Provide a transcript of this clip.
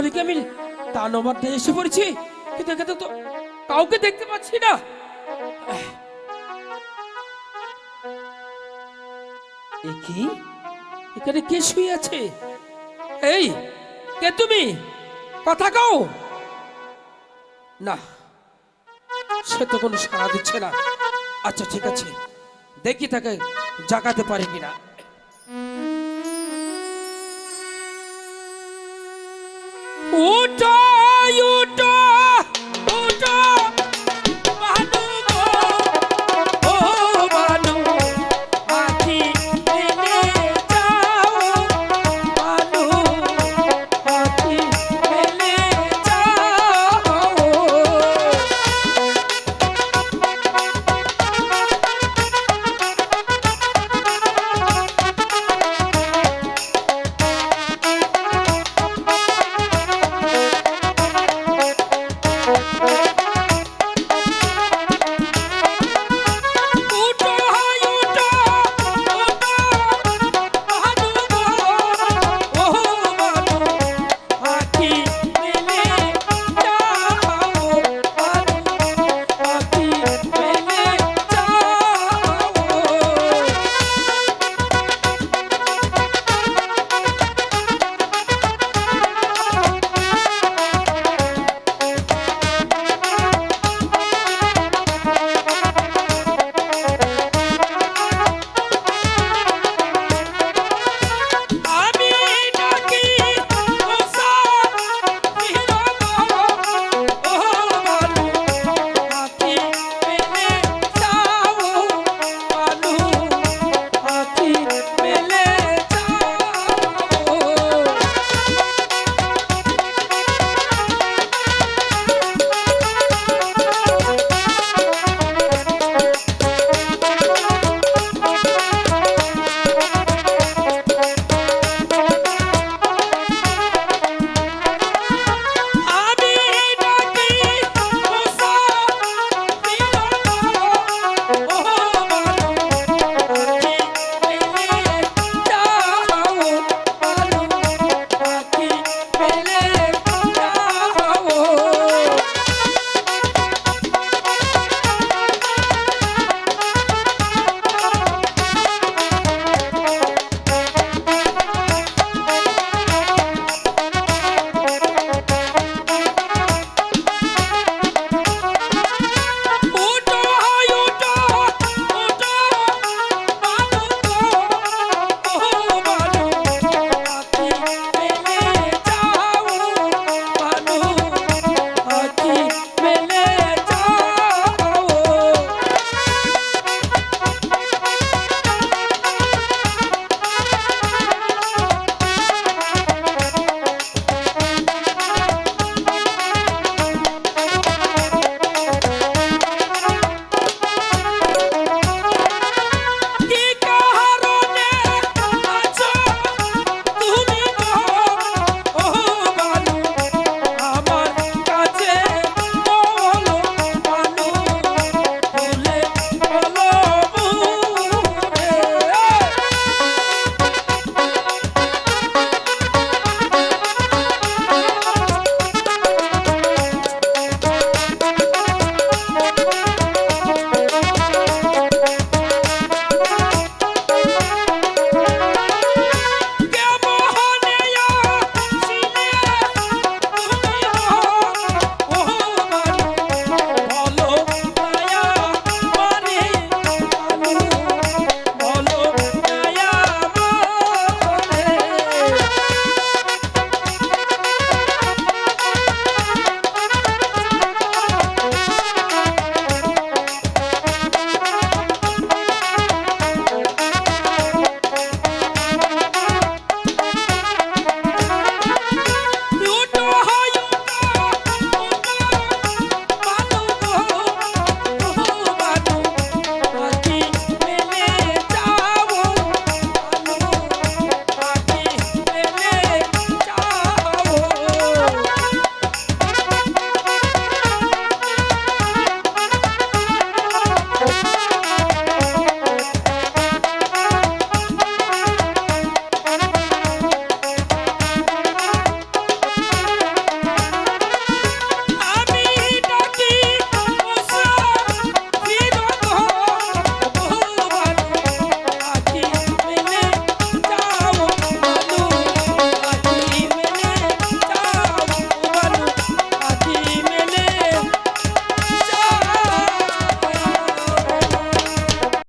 তাহলে কি আমি আড্ডায় এসে পড়েছি? কিন্তু এখানে তো কাউকে দেখতে পাচ্ছি না। কি? এখানে কে শুয়ে আছে? এই, কে তুমি? কথা কও। না, সে তো কোনো সাড়া দিচ্ছে না। আচ্ছা ঠিক আছে। দেখি তাকে জাগাতে পারি কিনা। ಊಟ